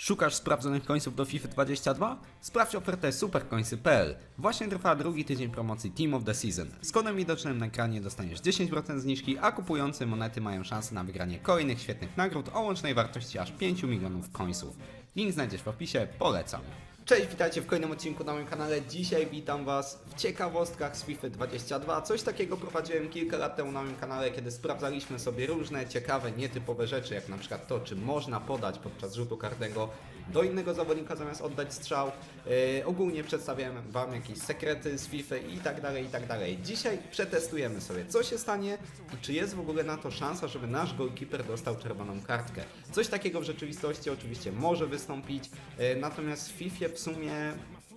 Szukasz sprawdzonych końców do FIFA 22? Sprawdź ofertę superkońsy.pl. Właśnie trwa drugi tydzień promocji Team of the Season. Z kodem widocznym na ekranie dostaniesz 10% zniżki, a kupujący monety mają szansę na wygranie kolejnych świetnych nagród o łącznej wartości aż 5 milionów końców. Link znajdziesz w opisie, polecam. Cześć, witajcie w kolejnym odcinku na moim kanale. Dzisiaj witam Was w ciekawostkach z FIFA 22. Coś takiego prowadziłem kilka lat temu na moim kanale, kiedy sprawdzaliśmy sobie różne ciekawe, nietypowe rzeczy, jak na przykład to, czy można podać podczas rzutu karnego do innego zawodnika zamiast oddać strzał. Yy, ogólnie przedstawiałem Wam jakieś sekrety z FIFA i tak dalej, i tak dalej. Dzisiaj przetestujemy sobie, co się stanie i czy jest w ogóle na to szansa, żeby nasz goalkeeper dostał czerwoną kartkę. Coś takiego w rzeczywistości oczywiście może wystąpić, yy, natomiast w FIFA w sumie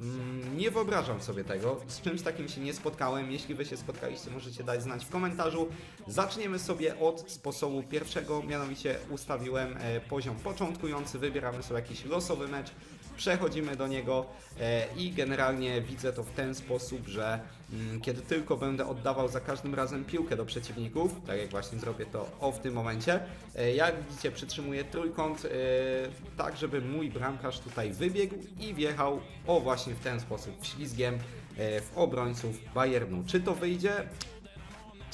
Mm, Nie wyobrażam sobie tego. Z czymś takim się nie spotkałem. Jeśli wy się spotkaliście, możecie dać znać w komentarzu. Zaczniemy sobie od sposobu pierwszego, mianowicie ustawiłem e, poziom początkujący, wybieramy sobie jakiś losowy mecz, przechodzimy do niego e, i generalnie widzę to w ten sposób, że mm, kiedy tylko będę oddawał za każdym razem piłkę do przeciwników, tak jak właśnie zrobię to o w tym momencie, e, jak widzicie przytrzymuję trójkąt e, tak, żeby mój bramkarz tutaj wybiegł i wjechał o właśnie w ten sposób ślizgiem w obrońców Bayernu. Czy to wyjdzie?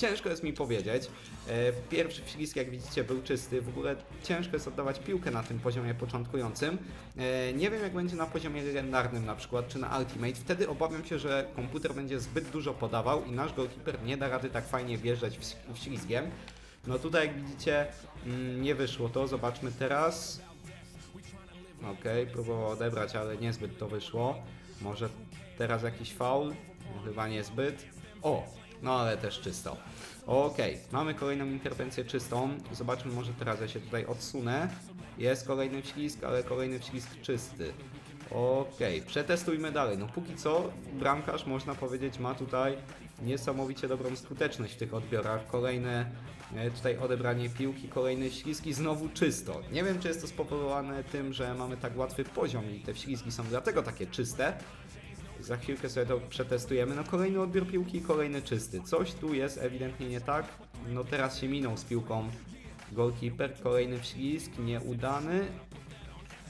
Ciężko jest mi powiedzieć. E, Pierwszy wślizg, jak widzicie, był czysty. W ogóle ciężko jest oddawać piłkę na tym poziomie początkującym. E, Nie wiem, jak będzie na poziomie legendarnym na przykład, czy na Ultimate. Wtedy obawiam się, że komputer będzie zbyt dużo podawał i nasz goalkeeper nie da rady tak fajnie wjeżdżać wś- wślizgiem. No tutaj, jak widzicie, mm, nie wyszło to. Zobaczmy teraz. Okej, próbował odebrać, ale niezbyt to wyszło. Może teraz jakiś faul? Chyba niezbyt. O, no ale też czysto. Okej, mamy kolejną interwencję czystą. Zobaczmy, może teraz ja się tutaj odsunę. Jest kolejny wślizg, ale kolejny wślizg czysty. Okej, przetestujmy dalej. No póki co bramkarz można powiedzieć ma tutaj niesamowicie dobrą skuteczność w tych odbiorach. Kolejne e, tutaj odebranie piłki, kolejny ślizg i znowu czysto. Nie wiem czy jest to spowodowane tym, że mamy tak łatwy poziom i te ślizgi są dlatego takie czyste. Za chwilkę sobie to przetestujemy. No kolejny odbiór piłki, kolejny czysty. Coś tu jest ewidentnie nie tak. No teraz się minął z piłką goalkeeper. Kolejny wślizg, nieudany.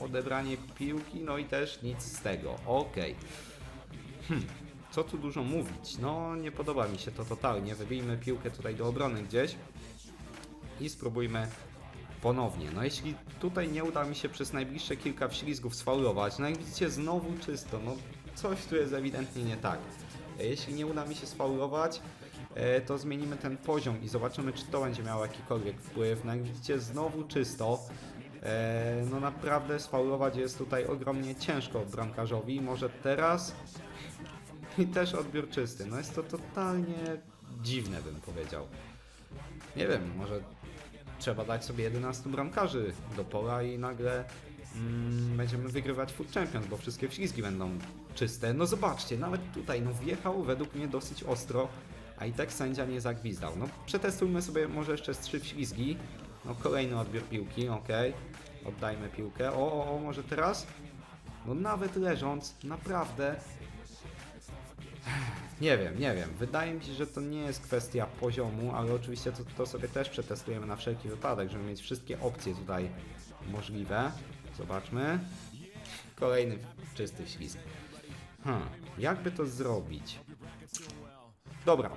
Odebranie piłki, no i też nic z tego. Okej. Hmm, co tu dużo mówić? No nie podoba mi się to totalnie. Wybijmy piłkę tutaj do obrony gdzieś i spróbujmy ponownie. No jeśli tutaj nie uda mi się przez najbliższe kilka wślizgów sfaulować, no jak widzicie znowu czysto, no coś tu jest ewidentnie nie tak. E, Jeśli nie uda mi się sfaulować, e, to zmienimy ten poziom i zobaczymy czy to będzie miało jakikolwiek wpływ. No jak widzicie znowu czysto. E, No naprawdę sfaulować jest tutaj ogromnie ciężko bramkarzowi. Może teraz i też odbiór czysty. No jest to totalnie dziwne bym powiedział. Nie wiem, może trzeba dać sobie 11 bramkarzy do pola i nagle mm, będziemy wygrywać Food Champions, bo wszystkie wślizgi będą czyste. No zobaczcie, nawet tutaj no wjechał według mnie dosyć ostro, a i tak sędzia nie zagwizdał. No przetestujmy sobie może jeszcze z trzy wślizgi. No kolejny odbiór piłki, ok. Oddajmy piłkę. O, o, o, może teraz? No nawet leżąc, naprawdę nie wiem, nie wiem. Wydaje mi się, że to nie jest kwestia poziomu, ale oczywiście to, to sobie też przetestujemy na wszelki wypadek, żeby mieć wszystkie opcje tutaj możliwe. Zobaczmy. Kolejny czysty ślizg. Hmm, jakby to zrobić? Dobra.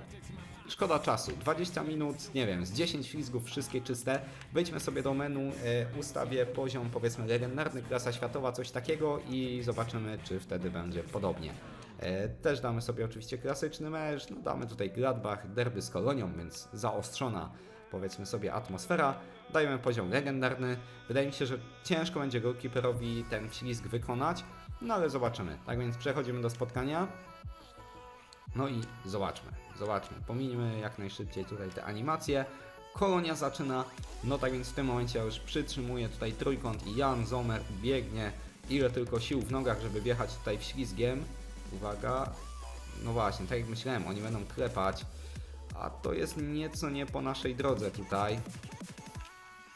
Szkoda czasu. 20 minut, nie wiem, z 10 ślizgów wszystkie czyste. Wejdźmy sobie do menu, e, ustawię poziom powiedzmy legendarny, klasa światowa, coś takiego i zobaczymy, czy wtedy będzie podobnie. E, też damy sobie oczywiście klasyczny mecz, no damy tutaj Gladbach, derby z Kolonią, więc zaostrzona powiedzmy sobie atmosfera. Dajemy poziom legendarny. Wydaje mi się, że ciężko będzie goalkeeperowi ten ślizg wykonać, no ale zobaczymy. Tak więc przechodzimy do spotkania. No i zobaczmy, zobaczmy. Pominimy jak najszybciej tutaj te animacje. Kolonia zaczyna, no tak więc w tym momencie ja już przytrzymuję tutaj trójkąt i Jan Zomer biegnie ile tylko sił w nogach, żeby wjechać tutaj w ślizgiem. Uwaga, no właśnie, tak jak myślałem, oni będą klepać, a to jest nieco nie po naszej drodze tutaj.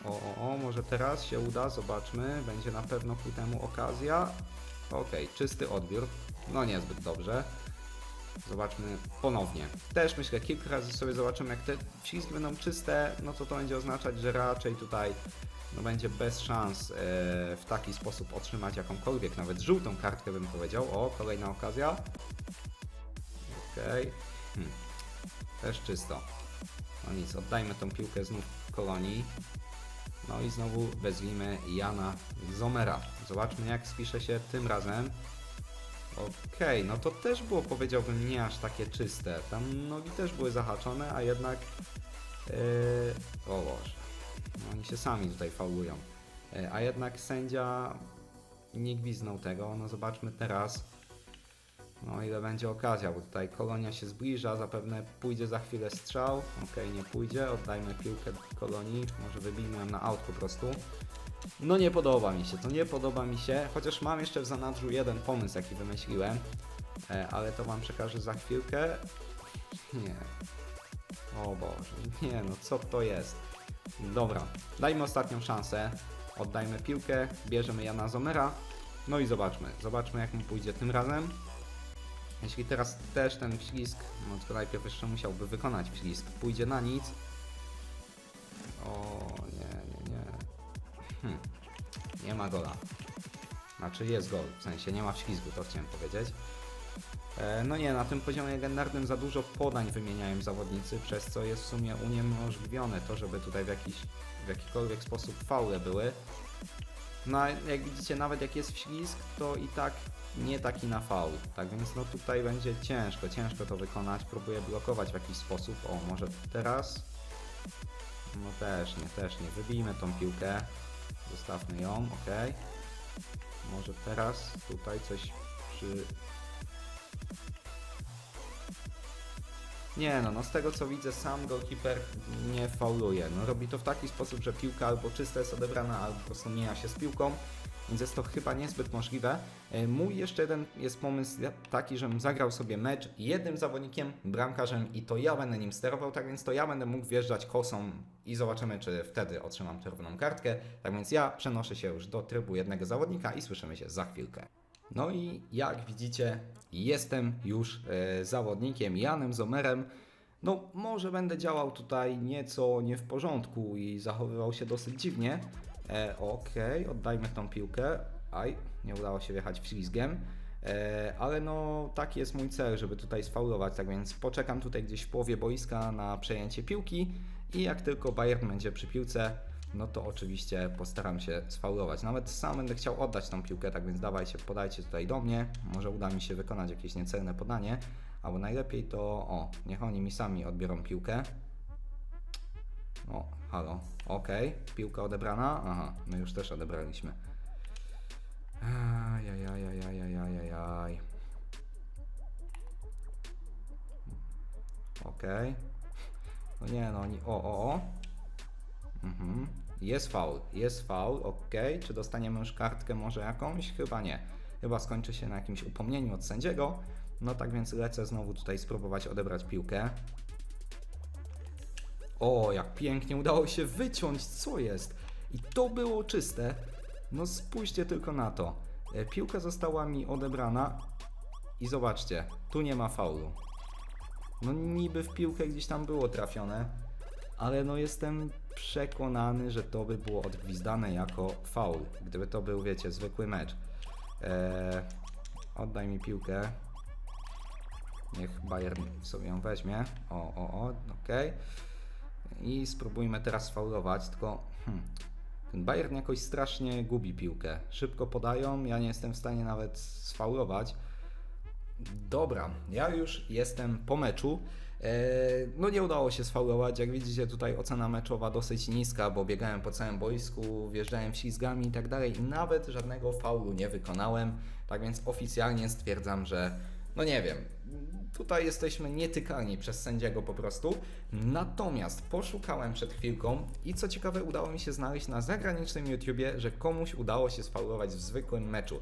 O, o, o, może teraz się uda, zobaczmy, będzie na pewno ku temu okazja. Okej, czysty odbiór, no niezbyt dobrze. Zobaczmy ponownie. Też myślę, kilka razy sobie zobaczymy, jak te wślizgi będą czyste, no to to będzie oznaczać, że raczej tutaj no będzie bez szans e, w taki sposób otrzymać jakąkolwiek, nawet żółtą kartkę bym powiedział. O, kolejna okazja. Okej. Hmm. Też czysto. No nic, oddajmy tą piłkę znów kolonii. No i znowu wezwijmy Jana Zomera. Zobaczmy jak spisze się tym razem. Okej, no to też było powiedziałbym nie aż takie czyste. Tam nogi też były zahaczone, a jednak... Yy... O Boże. No oni się sami tutaj faulują. Yy, a jednak sędzia nie gwiznął tego. No zobaczmy teraz. No ile będzie okazja, bo tutaj kolonia się zbliża, zapewne pójdzie za chwilę strzał. Okej, nie pójdzie, oddajmy piłkę kolonii, może wybijmy ją na aut po prostu. No nie podoba mi się, to nie podoba mi się, chociaż mam jeszcze w zanadrzu jeden pomysł, jaki wymyśliłem, e, ale to wam przekażę za chwilkę. Nie. O Boże, nie no, co to jest? Dobra, dajmy ostatnią szansę, oddajmy piłkę, bierzemy Jana Zomera, no i zobaczmy, zobaczmy jak mu pójdzie tym razem. Jeśli teraz też ten wślizg, no to najpierw jeszcze musiałby wykonać wślizg, pójdzie na nic. O nie, nie, nie. Hmm. Nie ma gola. Znaczy jest gol, w sensie nie ma wślizgu, to chciałem powiedzieć. E, no nie, na tym poziomie legendarnym za dużo podań wymieniają zawodnicy, przez co jest w sumie uniemożliwione to, żeby tutaj w, jakiś, w jakikolwiek sposób faule były. No a jak widzicie, nawet jak jest wślizg, to i tak nie taki na faul. Tak więc no tutaj będzie ciężko, ciężko to wykonać. Próbuję blokować w jakiś sposób. O, może teraz? No też nie, też nie. Wybijmy tą piłkę. Zostawmy ją, ok. Może teraz tutaj coś przy... Nie no, no z tego co widzę sam goalkeeper nie fauluje. No robi to w taki sposób, że piłka albo czysta jest odebrana, albo po prostu mija się z piłką. Więc jest to chyba niezbyt możliwe. E, Mój jeszcze jeden jest pomysł taki, żebym zagrał sobie mecz jednym zawodnikiem, bramkarzem i to ja będę nim sterował, tak więc to ja będę mógł wjeżdżać kosą i zobaczymy, czy wtedy otrzymam czerwoną kartkę. Tak więc ja przenoszę się już do trybu jednego zawodnika i słyszymy się za chwilkę. No i jak widzicie, jestem już e, zawodnikiem Janem Zomerem. No, może będę działał tutaj nieco nie w porządku i zachowywał się dosyć dziwnie. E, Okej, oddajmy tą piłkę. Aj, nie udało się wjechać wślizgiem. E, ale no, taki jest mój cel, żeby tutaj sfaulować, tak więc poczekam tutaj gdzieś w połowie boiska na przejęcie piłki i jak tylko Bayern będzie przy piłce, no to oczywiście postaram się sfaulować. Nawet sam będę chciał oddać tą piłkę, tak więc dawajcie, podajcie tutaj do mnie. Może uda mi się wykonać jakieś niecelne podanie, albo najlepiej to, o, niech oni mi sami odbiorą piłkę. O, halo, okej, piłka odebrana, aha, my już też odebraliśmy. Ajajajajajajajaj. Okej. No nie no, oni, o, o, o. Mhm. Jest faul, jest faul, ok. Czy dostaniemy już kartkę może jakąś? Chyba nie. Chyba skończy się na jakimś upomnieniu od sędziego. No tak więc lecę znowu tutaj spróbować odebrać piłkę. O, jak pięknie udało się wyciąć, co jest? I to było czyste. No spójrzcie tylko na to. E, Piłka została mi odebrana i zobaczcie, tu nie ma faulu. No niby w piłkę gdzieś tam było trafione, ale no jestem przekonany, że to by było odgwizdane jako faul, gdyby to był, wiecie, zwykły mecz. Eee, oddaj mi piłkę. Niech Bayern sobie ją weźmie. O, o, o, okej. I spróbujmy teraz faulować, tylko hmm, ten Bayern jakoś strasznie gubi piłkę. Szybko podają, ja nie jestem w stanie nawet sfaulować. Dobra, ja już jestem po meczu. E, No nie udało się sfaulować, jak widzicie tutaj ocena meczowa dosyć niska, bo biegałem po całym boisku, wjeżdżałem ślizgami i tak dalej i nawet żadnego faulu nie wykonałem, tak więc oficjalnie stwierdzam, że no nie wiem, tutaj jesteśmy nietykalni przez sędziego po prostu. Natomiast poszukałem przed chwilką i co ciekawe udało mi się znaleźć na zagranicznym YouTubie, że komuś udało się sfaulować w zwykłym meczu.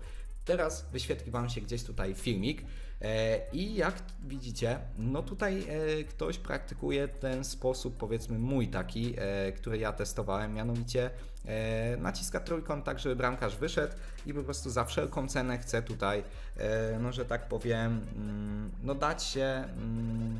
Teraz wyświetli Wam się gdzieś tutaj filmik e, i jak widzicie, no tutaj e, ktoś praktykuje ten sposób, powiedzmy mój taki, e, który ja testowałem, mianowicie naciska trójkąt tak, żeby bramkarz wyszedł i po prostu za wszelką cenę chce tutaj, no że tak powiem, mm, no dać się, mm,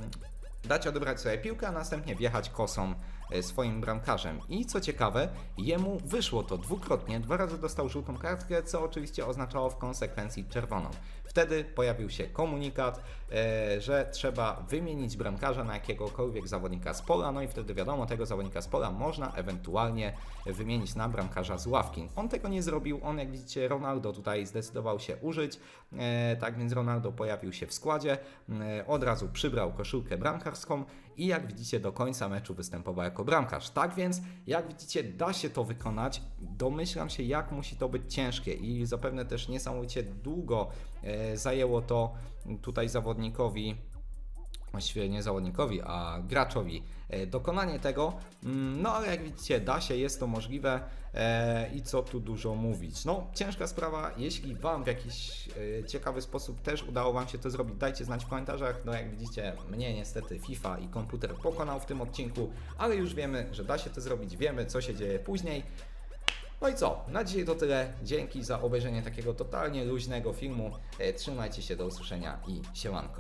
dać odebrać sobie piłkę, a następnie wjechać kosą swoim bramkarzem. I co ciekawe, jemu wyszło to dwukrotnie, dwa razy dostał żółtą kartkę, co oczywiście oznaczało w konsekwencji czerwoną. Wtedy pojawił się komunikat, e, że trzeba wymienić bramkarza na jakiegokolwiek zawodnika z pola, no i wtedy wiadomo, tego zawodnika z pola można ewentualnie wymienić na bramkarza z ławki. On tego nie zrobił, on jak widzicie Ronaldo tutaj zdecydował się użyć, e, tak więc Ronaldo pojawił się w składzie, e, od razu przybrał koszulkę bramkarską i jak widzicie do końca meczu występował jako bramkarz. Tak więc jak widzicie da się to wykonać, domyślam się jak musi to być ciężkie i zapewne też niesamowicie długo e, zajęło to tutaj zawodnikowi właściwie nie zawodnikowi, a graczowi e, dokonanie tego. Mm, No ale jak widzicie, da się, jest to możliwe e, i co tu dużo mówić. No, ciężka sprawa. Jeśli Wam w jakiś e, ciekawy sposób też udało Wam się to zrobić, dajcie znać w komentarzach. No, jak widzicie, mnie niestety FIFA i komputer pokonał w tym odcinku, ale już wiemy, że da się to zrobić, wiemy co się dzieje później. No i co? Na dzisiaj to tyle. Dzięki za obejrzenie takiego totalnie luźnego filmu. Trzymajcie się, do usłyszenia i siemanko.